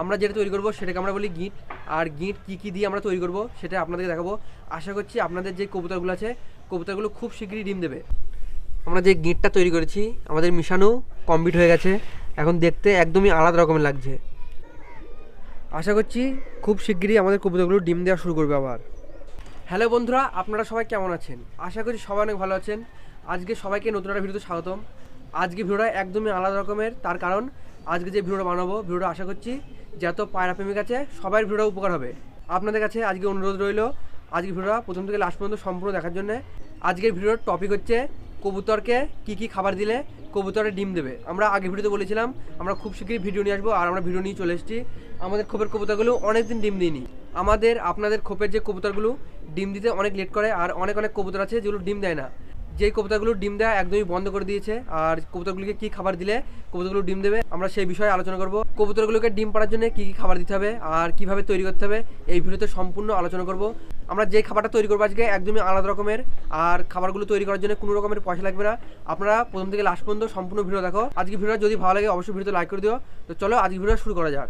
আমরা যেটা তৈরি করব সেটাকে আমরা বলি গিট। আর গিট কী কী দিয়ে আমরা তৈরি করব সেটা আপনাদেরকে দেখাবো। আশা করছি আপনাদের যে কবুতরগুলো আছে, কবুতরগুলো খুব শীঘ্রই ডিম দেবে। আমরা যে গিটটা তৈরি করেছি, আমাদের মিশানো কমপ্লিট হয়ে গেছে। এখন দেখতে একদমই আলাদা রকমের লাগছে। আশা করছি খুব শিগগিরই আমাদের কবুতরগুলো ডিম দেওয়া শুরু করবে আবার। হ্যালো বন্ধুরা, আপনারা সবাই কেমন আছেন? আশা করি সবাই অনেক ভালো আছেন। আজকে সবাইকে নতুন একটা ভিডিওতে স্বাগতম। আজকে ভিডিওটা একদমই আলাদা রকমের, তার কারণ আজকে যে ভিডিওটা বানাবো, ভিডিওটা আশা করছি যত পায়রা প্রেমিক আছে সবার ভিডিওটা উপকার হবে। আপনাদের কাছে আজকে অনুরোধ রইল আজকে ভিডিওটা প্রথম থেকে লাস্ট পর্যন্ত সম্পূর্ণ দেখার জন্য। আজকের ভিডিওর টপিক হচ্ছে কবুতরকে কি কি খাবার দিলে কবুতরে ডিম দেবে। আমরা আগে ভিডিওতে বলেছিলাম, আমরা খুব শীঘ্রই ভিডিও নিয়ে আসব আর আমরা ভিডিও নিয়ে চলে এসেছি। আমাদের খোপের কবুতরগুলো অনেক দিন ডিম দিইনি আমাদের, আপনাদের খোপের যে কবুতরগুলো ডিম দিতে অনেক লেট করে আর অনেক অনেক কবুতর আছে যেগুলো ডিম দেয় না। যেই কবুতরগুলো ডিম দেওয়া একদমই বন্ধ করে দিয়েছে, আর কবুতরগুলোকে কি খাবার দিলে কবুতরগুলো ডিম দেবে, আমরা সেই বিষয়ে আলোচনা করব। কবুতরগুলোকে ডিম পাড়ার জন্য কি কি খাবার দিতে হবে, আর কীভাবে তৈরি করতে হবে, এই ভিডিওতে সম্পূর্ণ আলোচনা করব। আমরা যে খাবারটা তৈরি করব আজকে একদমই আলাদা রকমের, আর খাবারগুলো তৈরি করার জন্য কোনো রকমের পয়সা লাগবে না। আপনারা প্রথম থেকে লাস্ট পর্যন্ত সম্পূর্ণ ভিডিও দেখো। আজকে ভিডিও যদি ভালো লাগে, অবশ্যই ভিডিওতে লাইক করে দিও। তো চলো আজকে ভিডিও শুরু করা যাক।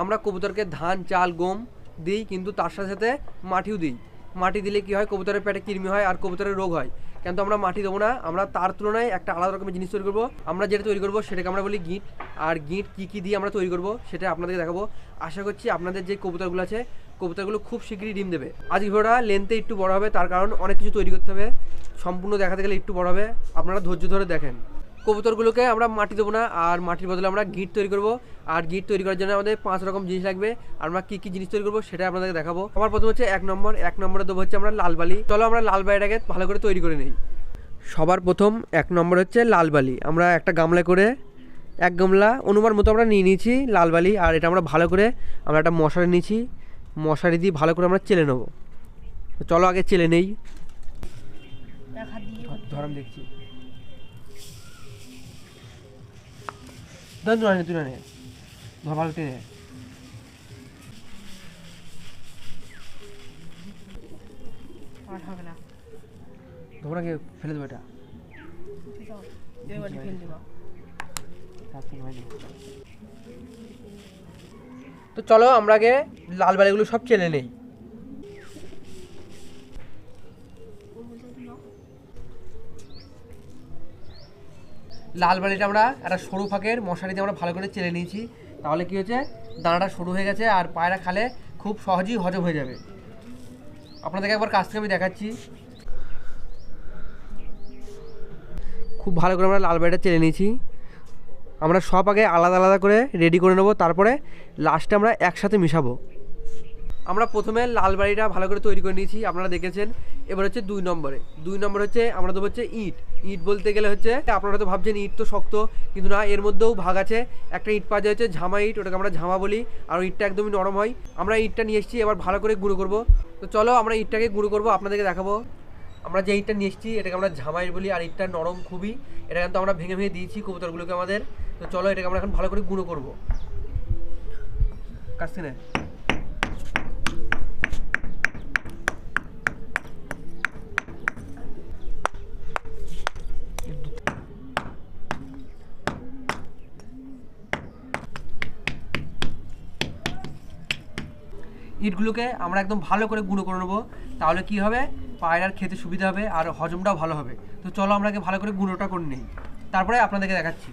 আমরা কবুতরকে ধান, চাল, গম দিই, কিন্তু তার সাথে সাথে মাটিও দিই। মাটি দিলে কি হয়? কবুতরের পেটে কৃমি হয়, আর কবুতরের রোগ হয়। কিন্তু আমরা মাটি দেবো না, আমরা তার তুলনায় একটা আলাদা রকমের জিনিস তৈরি করব। আমরা যেটা তৈরি করব সেটাকে আমরা বলি গিট। আর গিট কী কী দিয়ে আমরা তৈরি করব সেটা আপনাদেরকে দেখাবো। আশা করছি আপনাদের যে কবুতরগুলো আছে, কবুতরগুলো খুব শীঘ্রই ডিম দেবে। আজ ভিডিওটা লেন্থে একটু বড় হবে, তার কারণ অনেক কিছু তৈরি করতে হবে। সম্পূর্ণ দেখাতে গেলে একটু বড় হবে। আপনারা ধৈর্য ধরে দেখেন। কবুতরগুলোকে আমরা মাটি দেবো না আর মাটির বদলে আমরা গিট তৈরি করব। আর গিট তৈরি করার জন্য আমাদের পাঁচ রকম জিনিস লাগবে। আর আমরা কী কী জিনিস তৈরি করব সেটা আপনাদেরকে দেখাবো। আমার প্রথম হচ্ছে এক নম্বর। এক নম্বরে দেবো হচ্ছে আমরা লাল বালি। চলো আমরা লাল বালিটাকে ভালো করে তৈরি করে নিই। সবার প্রথম এক নম্বর হচ্ছে লাল বালি। আমরা একটা গামলায় করে এক গামলা অনুমান মতো আমরা নিয়ে নিয়েছি লাল বালি আর এটা আমরা ভালো করে আমরা একটা মশারি নিয়েছি। মশারি দিয়ে ভালো করে আমরা চেলে নেব। চলো আগে চেলে নেই। দেখছি। ধর তুই নে তুই নে ধর আর হবে তোমরা কে ফেলে দেবো এটা। দিবা। তো চলো আমরা আগে লাল বালিগুলো সব চেলে নেই। লাল বালিটা আমরা একটা সরু ফাঁকের মশারিতে আমরা ভালো করে চেলে নিয়েছি। তাহলে কি হয়েছে? দানাটা সরু হয়ে গেছে আর পায়রা খালে খুব সহজেই হজম হয়ে যাবে। আপনাদেরকে একবার কাছ থেকে আমি দেখাচ্ছি। খুব ভালো করে আমরা লাল বালিটা চেলে নিয়েছি। আমরা সব আগে আলাদা আলাদা করে রেডি করে নেব, তারপরে লাস্টে আমরা একসাথে মিশাবো। আমরা প্রথমে লাল বাড়িটা ভালো করে তৈরি করে নিয়েছি, আপনারা দেখেছেন। এবার হচ্ছে দুই নম্বরে। দুই নম্বর হচ্ছে আমরা দেবো হচ্ছে ইট। ইট বলতে গেলে হচ্ছে, আপনারা তো ভাবছেন ইট তো শক্ত, কিন্তু না, এর মধ্যেও ভাগ আছে। একটা ইট পাওয়া যায় হচ্ছে ঝামা ইট, ওটাকে আমরা ঝামা বলি, আর ইটটা একদমই নরম হয়। আমরা ইটটা নিয়ে এসেছি, এবার ভালো করে গুঁড়ো করব। তো চলো, আমরা ইটটাকে গুঁড়ো করব, আপনাদেরকে দেখাবো। আমরা যে ইটটা নিয়ে এসেছি, এটাকে আমরা ঝামাই বলি, আর ইটটা নরম খুবই। এটা কিন্তু আমরা ভেঙে ভেঙে দিয়েছি কবুতরগুলোকে আমাদের। তো চলো, এটাকে আমরা এখন ভালো করে গুঁড়ো করব। কাছতে ইটগুলোকে আমরা একদম ভালো করে গুঁড়ো করে নেব। তাহলে কি হবে? পায়রার খেতে সুবিধা হবে আর হজমটাও ভালো হবে। তো চলো আমরা ভালো করে গুঁড়োটা করে নিই। তারপরে আপনাদেরকে দেখাচ্ছি।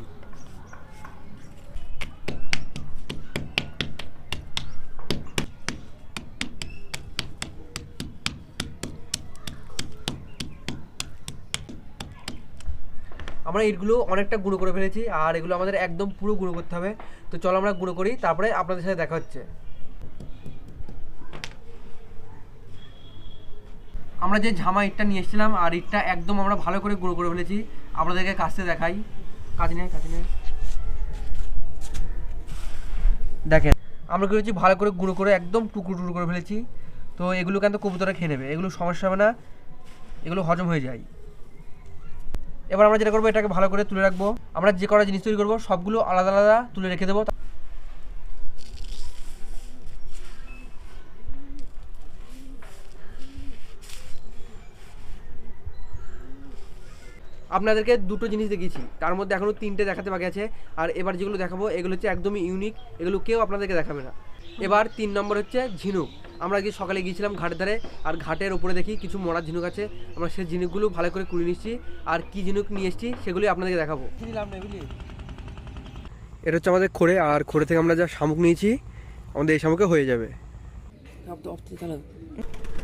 আমরা ইটগুলো অনেকটা গুঁড়ো করে ফেলেছি আর এগুলো আমাদের একদম পুরো গুঁড়ো করতে হবে। তো চলো আমরা গুঁড়ো করি, তারপরে আপনাদের সাথে দেখা হচ্ছে। আমরা যে ঝামা ইটটা নিয়ে এসেছিলাম, আর ইটটা একদম আমরা ভালো করে গুঁড়ো করে ফেলেছি। আপনাদেরকে কাছে দেখাই। কাজ নেই কাজ নেই। দেখেন, আমরা করেছি? ভালো করে গুঁড়ো করে একদম টুকরো টুকরো করে ফেলেছি। তো এগুলো কিন্তু কবুতরা খেয়ে নেবে। এগুলো সমস্যা হবে না। এগুলো হজম হয়ে যায়। এবার আমরা যেটা করব, এটাকে ভালো করে তুলে রাখব। আমরা যে কটা জিনিস তৈরি করব, সবগুলো আলাদা আলাদা তুলে রেখে দেবো। আপনাদেরকে দুটো জিনিস দেখিয়েছি। তার মধ্যে এখনও তিনটে দেখাতে বাকি আছে। আর এবার যেগুলো দেখাবো, এগুলো হচ্ছে একদমই ইউনিক এগুলো কেউ আপনাদেরকে দেখাবে না। এবার তিন নম্বর হচ্ছে ঝিনুক। আমরা গিয়ে সকালে গিয়েছিলাম ঘাটের ধারে, আর ঘাটের উপরে দেখি কিছু মরা ঝিনুক আছে। আমরা সেই ঝিনুকগুলো ভালো করে কুড়িয়ে নিচ্ছি। আর কি ঝিনুক নিয়ে এসেছি সেগুলি আপনাদেরকে দেখাবো। এটা হচ্ছে আমাদের খোরে আর খোরে থেকে আমরা যা শামুক নিয়েছি, আমাদের এই শামুকে হয়ে যাবে।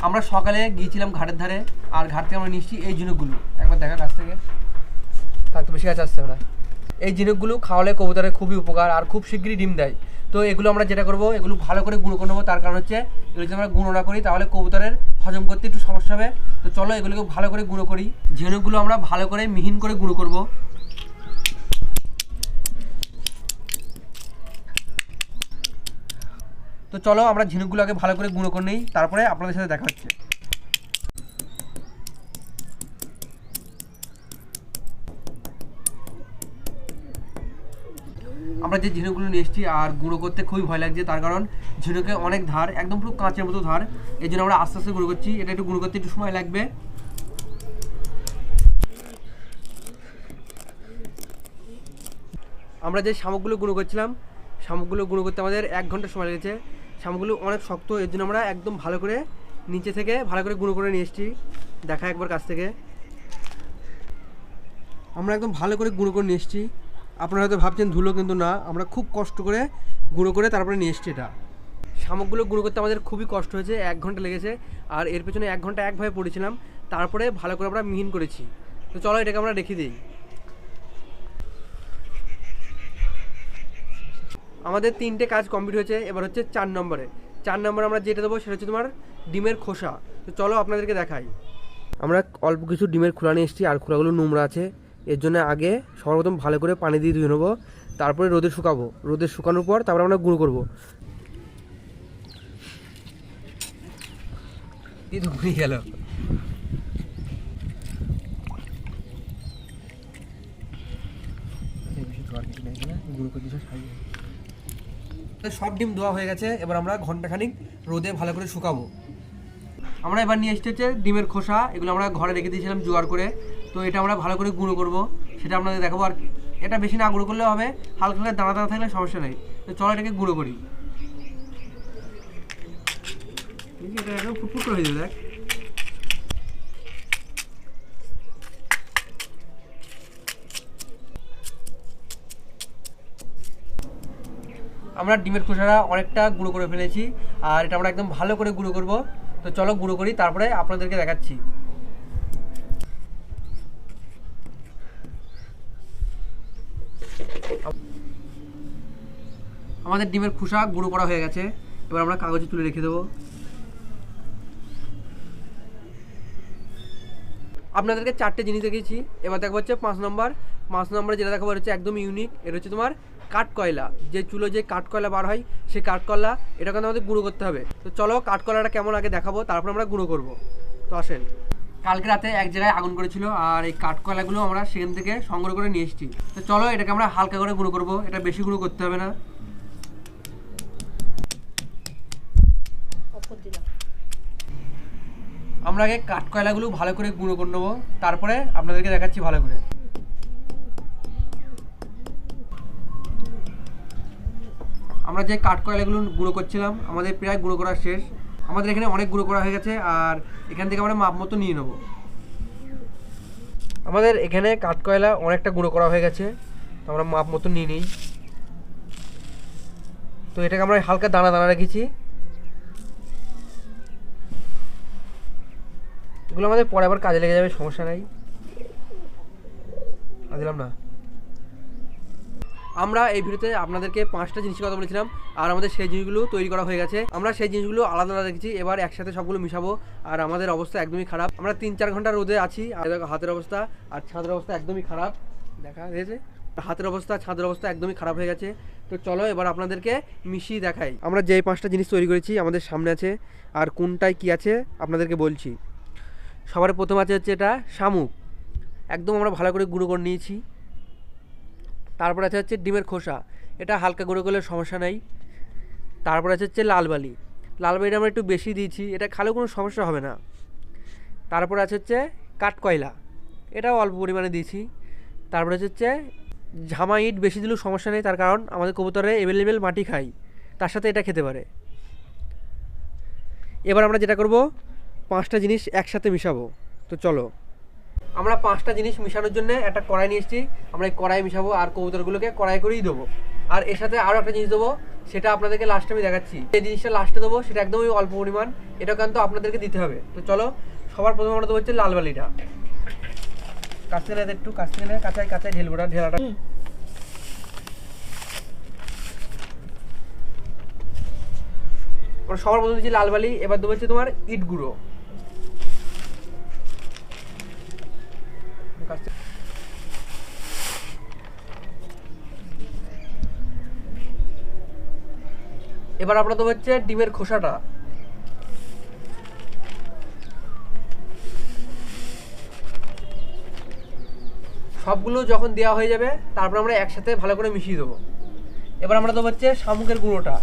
আমরা সকালে গিয়েছিলাম ঘাটের ধারে, আর ঘাট থেকে আমরা নিচ্ছি এই ঝিনুকগুলো। একবার দেখা কাছ থেকে। থাকতে বেশি কাছে হবে না। এই ঝিনুকগুলো খাওয়ালে কবুতরের খুবই উপকার, আর খুব শীঘ্রই ডিম দেয়। তো এগুলো আমরা যেটা করব, এগুলো ভালো করে গুঁড়ো করে নেব। তার কারণ হচ্ছে, এগুলো যদি আমরা গুঁড়ো না করি, তাহলে কবুতরের হজম করতে একটু সমস্যা হবে। তো চলো এগুলোকে ভালো করে গুঁড়ো করি। ঝিনুকগুলো আমরা ভালো করে মিহিন করে গুঁড়ো করব। তো চলো আমরা ঝিনুকগুলো আগে ভালো করে গুঁড়ো করে নিই, তারপরে আপনাদের সাথে দেখা হচ্ছে। আমরা যে ঝিনুকগুলো নিয়ে এসেছি আর গুঁড়ো করতে খুবই ভয় লাগছে, তার কারণ ঝিনুকে অনেক ধার, একদম পুরো কাঁচের মতো ধার, এই জন্য আমরা আস্তে আস্তে গুঁড়ো করছি। এটা একটু গুঁড়ো করতে একটু সময় লাগবে। আমরা যে শামুকগুলো গুঁড়ো করছিলাম শামুকগুলো গুঁড়ো করতে আমাদের এক ঘণ্টা সময় লেগেছে। শামুকগুলো অনেক শক্ত, এর জন্য আমরা একদম ভালো করে নিচে থেকে ভালো করে গুঁড়ো করে নিয়ে এসেছি দেখা একবার কাছ থেকে। আমরা একদম ভালো করে গুঁড়ো করে নিয়ে এসেছি। আপনারা হয়তো ভাবছেন ধুলো কিন্তু না, আমরা খুব কষ্ট করে গুঁড়ো করে তারপরে নিয়ে এসছি এটা। শামুকগুলো গুঁড়ো করতে আমাদের খুবই কষ্ট হয়েছে, এক ঘণ্টা লেগেছে, আর এর পেছনে এক ঘণ্টা একভাবে পড়েছিলাম, তারপরে ভালো করে আমরা মিহিন করেছি। তো চলো এটাকে আমরা রেখে দিই। আমাদের তিনটে কাজ কমপ্লিট হয়েছে, এবার হচ্ছে চার নম্বরে। চার নম্বরে আমরা যেটা দেবো সেটা হচ্ছে তোমার ডিমের খোসা। তো চলো আপনাদেরকে দেখাই। আমরা অল্প কিছু ডিমের খোলা নিয়ে এসেছি, আর খোলাগুলো নোংরা আছে। এর জন্য আগে সবার প্রথম ভালো করে পানি দিয়ে ধুয়ে নেব। তারপরে রোদে শুকাবো। রোদে শুকানোর পর তারপরে আমরা গুঁড়ো করব। গেল সব ডিম ধোয়া হয়ে গেছে। এবার আমরা ঘন্টাখানিক রোদে ভালো করে শুকাবো। আমরা এবার নিয়ে এসেছি ডিমের খোসা। এগুলো আমরা ঘরে রেখে দিয়েছিলাম জোয়ার করে। তো এটা আমরা ভালো করে গুঁড়ো করব। সেটা আপনাদের দেখাবো। আর এটা বেশি না গুঁড়ো করলে হবে, হালকা হালকা দানা দানা থাকলে সমস্যা নেই। তো চলো এটাকে গুঁড়ো করি। এটা একদম ফুটফুট হয়ে যাবে, দেখ। আমরা ডিমের খোসাটা অনেকটা গুঁড়ো করে ফেলেছি, আর এটা আমরা একদম ভালো করে গুঁড়ো করব। তো চলো গুঁড়ো করি, তারপরে আপনাদেরকে দেখাচ্ছি। আমাদের ডিমের খোসা গুঁড়ো করা হয়ে গেছে, এবার আমরা কাগজে তুলে রেখে দেবো। আপনাদেরকে চারটে জিনিস দেখিয়েছি, এবার দেখব হচ্ছে পাঁচ নম্বর। পাঁচ নম্বরে যেটা দেখাবো হচ্ছে একদম ইউনিক এটা হচ্ছে তোমার কাঠ কয়লা যে চুলো যে কাঠ কয়লা বার হয় সেই কাঠ কয়লা এটা কিন্তু আমাদের গুঁড়ো করতে হবে। তো চলো কাঠ কয়লাটা কেমন আগে দেখাবো তারপর আমরা গুঁড়ো করব। তো আসেন। কালকে রাতে এক জায়গায় আগুন করেছিল আর এই কাঠ কয়লাগুলো আমরা সেখান থেকে সংগ্রহ করে নিয়ে এসেছি। তো চলো এটাকে আমরা হালকা করে গুঁড়ো করব এটা বেশি গুঁড়ো করতে হবে না। আমরা আগে কাঠ কয়লাগুলো ভালো করে গুঁড়ো করে নেব তারপরে আপনাদেরকে দেখাচ্ছি ভালো করে। আমরা যে কাঠ কয়লাগুলো গুঁড়ো করছিলাম, আমাদের প্রায় গুঁড়ো করা শেষ। আমাদের এখানে অনেক গুঁড়ো করা হয়ে গেছে, আর এখান থেকে আমরা মাপ মতো নিয়ে নেব। আমাদের এখানে কাঠ কয়লা অনেকটা গুঁড়ো করা হয়ে গেছে, তো আমরা মাপ মতো নিয়ে নিই। তো এটাকে আমরা হালকা দানা দানা রেখেছি। এগুলো আমাদের পরে আবার কাজে লেগে যাবে, সমস্যা নাই। দিলাম না। আমরা এই ভিডিওতে আপনাদেরকে পাঁচটা জিনিসের কথা বলেছিলাম, আর আমাদের সেই জিনিসগুলো তৈরি করা হয়ে গেছে। আমরা সেই জিনিসগুলো আলাদা আলাদা রেখেছি এবার একসাথে সবগুলো মিশাবো, আর আমাদের অবস্থা একদমই খারাপ। আমরা তিন চার ঘণ্টা রোদে আছি, আর হাতের অবস্থা, আর ছাদের অবস্থা একদমই খারাপ। দেখা গেছে? হাতের অবস্থা, ছাদের অবস্থা একদমই খারাপ হয়ে গেছে। তো চলো এবার আপনাদেরকে মিশিয়ে দেখাই। আমরা যেই পাঁচটা জিনিস তৈরি করেছি, আমাদের সামনে আছে, আর কোনটায় কি আছে আপনাদেরকে বলছি। সবার প্রথম আছে হচ্ছে এটা শামুক। একদম আমরা ভালো করে গুঁড়ো করে নিয়েছি। তারপর আছে হচ্ছে ডিমের খোসা। এটা হালকা গুঁড়ো করলে সমস্যা নেই। তারপর আছে হচ্ছে লাল বালি। লাল বালিটা আমরা একটু বেশি দিয়েছি, এটা খালেও কোনো সমস্যা হবে না। তারপর আছে হচ্ছে কাঠকয়লা এটাও অল্প পরিমাণে দিয়েছি। তারপরে হচ্ছে ঝামা ইট বেশি দিলেও সমস্যা নেই, তার কারণ আমাদের কবুতরে অ্যাভেলেবেল মাটি খাই, তার সাথে এটা খেতে পারে। এবার আমরা যেটা করব, পাঁচটা জিনিস একসাথে মিশাবো। তো চলো। আমরা পাঁচটা জিনিস মিশানোর জন্য একটা কড়াই নিয়ে এসেছি। আমরা এই কড়াই মিশাবো আর কবুতরগুলোকে কড়াই করেই দেবো। আর এর সাথে আরও একটা জিনিস দেবো সেটা আপনাদেরকে লাস্টে আমি দেখাচ্ছি। যে জিনিসটা লাস্টে দেবো সেটা একদমই অল্প পরিমাণ। এটা কিন্তু আপনাদেরকে দিতে হবে। তো চলো সবার প্রথমে আমরা দেবো হচ্ছে লাল বালিটা। কাছে গেলে একটু কাছে গেলে কাঁচায় কাঁচায় ঢেলবোটা ঢেলাটা। সবার প্রথমে দিচ্ছি লাল বালি এবার দেবো হচ্ছে তোমার ইট গুঁড়ো। এবার আমরা দেবো হচ্ছে ডিমের খোসাটা। সবগুলো যখন দেওয়া হয়ে যাবে, তারপর আমরা একসাথে ভালো করে মিশিয়ে দেবো। এবার আমরা দেবো হচ্ছে শামুকের গুঁড়োটা।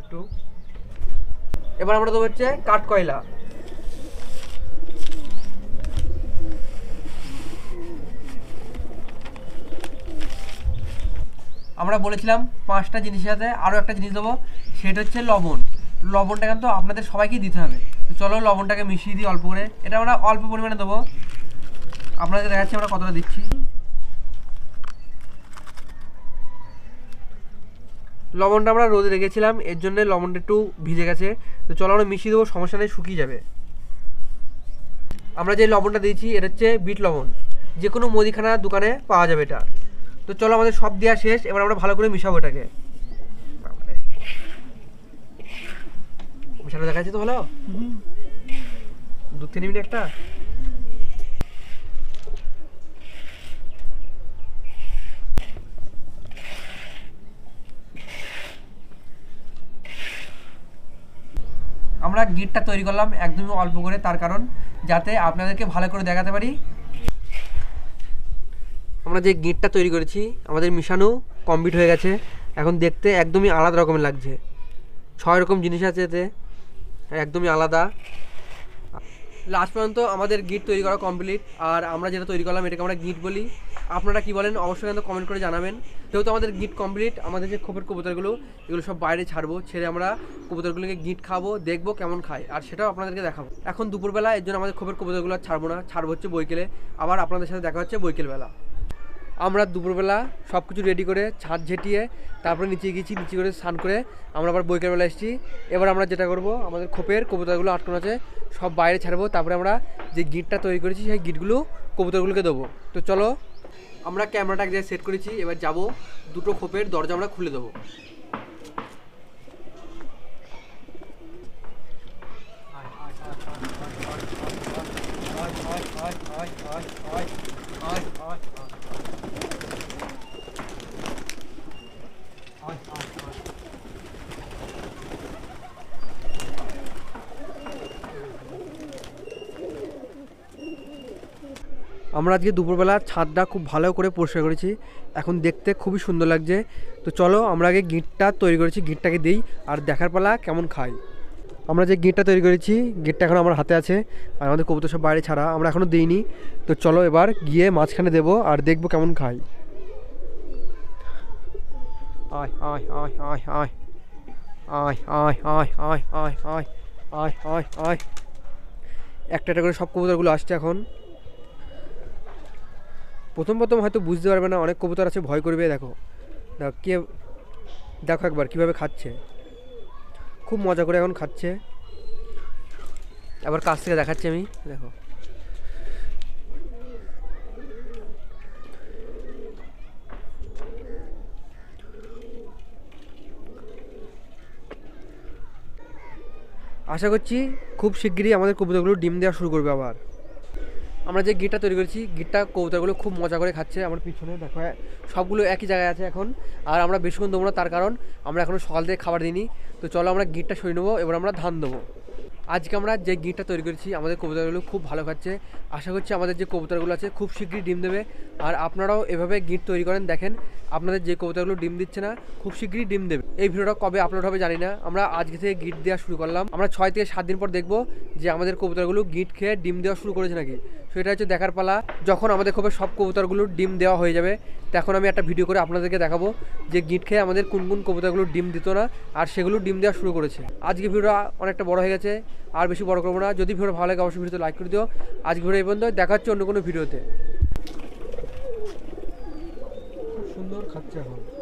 একটু এবার আমরা দেবো হচ্ছে কাঠ কয়লা আমরা বলেছিলাম পাঁচটা জিনিসের সাথে আরও একটা জিনিস দেবো, সেটা হচ্ছে লবণ। লবণটা কিন্তু আপনাদের সবাইকেই দিতে হবে। তো চলো লবণটাকে মিশিয়ে দিই অল্প করে। এটা আমরা অল্প পরিমাণে দেবো। আপনাদের দেখাচ্ছি আমরা কতটা দিচ্ছি। লবণটা আমরা রোদে রেখেছিলাম, এর জন্য লবণটা একটু ভিজে গেছে। তো চলো আমরা মিশিয়ে দেবো, সমস্যা নেই, শুকিয়ে যাবে। আমরা যে লবণটা দিয়েছি, এটা হচ্ছে বিট লবণ। যে কোনো মুদিখানার দোকানে পাওয়া যাবে এটা। তো চলো আমাদের সব দেওয়া শেষ, এবার আমরা ভালো করে মিশাবো এটাকে। মিশানো দেখা যাচ্ছে তো ভালো? দু তিন মিনিট একটা। আমরা গিটটা তৈরি করলাম একদমই অল্প করে, তার কারণ যাতে আপনাদেরকে ভালো করে দেখাতে পারি। আমরা যে গিটটা তৈরি করেছি, আমাদের মিশানো কমপ্লিট হয়ে গেছে। এখন দেখতে একদমই আলাদা রকমের লাগছে। ছয় রকম জিনিস আছে এতে, একদমই আলাদা। লাস্ট পর্যন্ত আমাদের গিট তৈরি করা কমপ্লিট আর আমরা যেটা তৈরি করলাম এটাকে আমরা গিট বলি। আপনারা কি বলেন, অবশ্যই কিন্তু কমেন্ট করে জানাবেন। যেহেতু আমাদের গিট কমপ্লিট আমাদের যে খোপের কবুতরগুলো, এগুলো সব বাইরে ছাড়বো, ছেড়ে আমরা কবুতরগুলোকে গিট খাব, দেখব কেমন খায়, আর সেটাও আপনাদেরকে দেখাবো। এখন দুপুরবেলা এর জন্য আমাদের খোপের কবুতরগুলো আর ছাড়বো না, ছাড়বো হচ্ছে বৈকেলে। আবার আপনাদের সাথে দেখা হচ্ছে বৈকেলবেলা। আমরা দুপুরবেলা সব কিছু রেডি করে ছাদ ঝেটিয়ে তারপরে নিচে গেছি নিচে করে স্নান করে আমরা আবার বৈকালবেলা এসেছি এবার আমরা যেটা করব আমাদের খোপের কবুতরগুলো আটকানো আছে সব বাইরে ছাড়বো তারপরে আমরা যে গিটটা তৈরি করেছি সেই গিটগুলো কবুতরগুলোকে দেবো তো চলো আমরা ক্যামেরাটা এক জায়গায় সেট করেছি এবার যাব দুটো খোপের দরজা আমরা খুলে দেবো আমরা আজকে দুপুরবেলা ছাদটা খুব ভালো করে পরিষ্কার করেছি। এখন দেখতে খুবই সুন্দর লাগছে। তো চলো আমরা আগে গিটটা তৈরি করেছি, গিটটাকে দিই আর দেখার পালা কেমন খাই। আমরা যে গিটটা তৈরি করেছি, গিটটা এখন আমার হাতে আছে আর আমাদের কবুতর সব বাইরে ছাড়া আমরা এখনও দিইনি। তো চলো এবার গিয়ে মাঝখানে দেবো আর দেখব কেমন খাই। আয় আয় আয় আয় আয় আয়। আয় আয় আয় আয় আয় আয় আয় আয়। একটা একটা করে সব কবুতরগুলো আসছে এখন। প্রথম প্রথম হয়তো বুঝতে পারবে না, অনেক কবুতর আছে, ভয় করবে, দেখো। কে, দেখো একবার কীভাবে খাচ্ছে। খুব মজা করে এখন খাচ্ছে। আবার কাছ থেকে দেখাচ্ছি আমি, দেখো। আশা করছি খুব শিগগিরই আমাদের কবুতরগুলো ডিম দেওয়া শুরু করবে আবার। আমরা যে গিটটা তৈরি করেছি গিটটা কবুতরগুলো খুব মজা করে খাচ্ছে। আমার পিছনে দেখো হ্যাঁ, সবগুলো একই জায়গায় আছে এখন। আর আমরা বেশিক্ষণ দেবো না তার কারণ আমরা এখনও সকাল থেকে খাবার দিইনি। তো চলো আমরা গিটটা সরিয়ে নেব এবার আমরা ধান দেবো। আজকে আমরা যে গিটটা তৈরি করেছি আমাদের কবুতরগুলো খুব ভালো খাচ্ছে। আশা করছি আমাদের যে কবুতরগুলো আছে খুব শীঘ্রই ডিম দেবে। আর আপনারাও এভাবে গিট তৈরি করেন দেখেন আপনাদের যে কবুতরগুলো ডিম দিচ্ছে না খুব শীঘ্রই ডিম দেবে। এই ভিডিওটা কবে আপলোড হবে জানি না আমরা আজকে থেকে গিট দেওয়া শুরু করলাম। আমরা ছয় থেকে সাত দিন পর দেখব যে আমাদের কবুতরগুলো গিট খেয়ে ডিম দেওয়া শুরু করেছে নাকি। সেটা হচ্ছে দেখার পালা, যখন আমাদের খুব সব কবুতরগুলো ডিম দেওয়া হয়ে যাবে, তখন আমি একটা ভিডিও করে আপনাদেরকে দেখাবো যে গিট খেয়ে আমাদের কোন কোন কবুতরগুলো ডিম দিত না আর সেগুলো ডিম দেওয়া শুরু করেছে। আজকে ভিডিওটা অনেকটা বড় হয়ে গেছে, আর বেশি বড় করব না। যদি ভিডিও ভালো লাগে, অবশ্যই ভিডিওতে লাইক করে দিও। আজকে ভিডিও এই পর্যন্ত দেখা হচ্ছে অন্য কোনো ভিডিওতে সুন্দর খাচ্ছে এখন।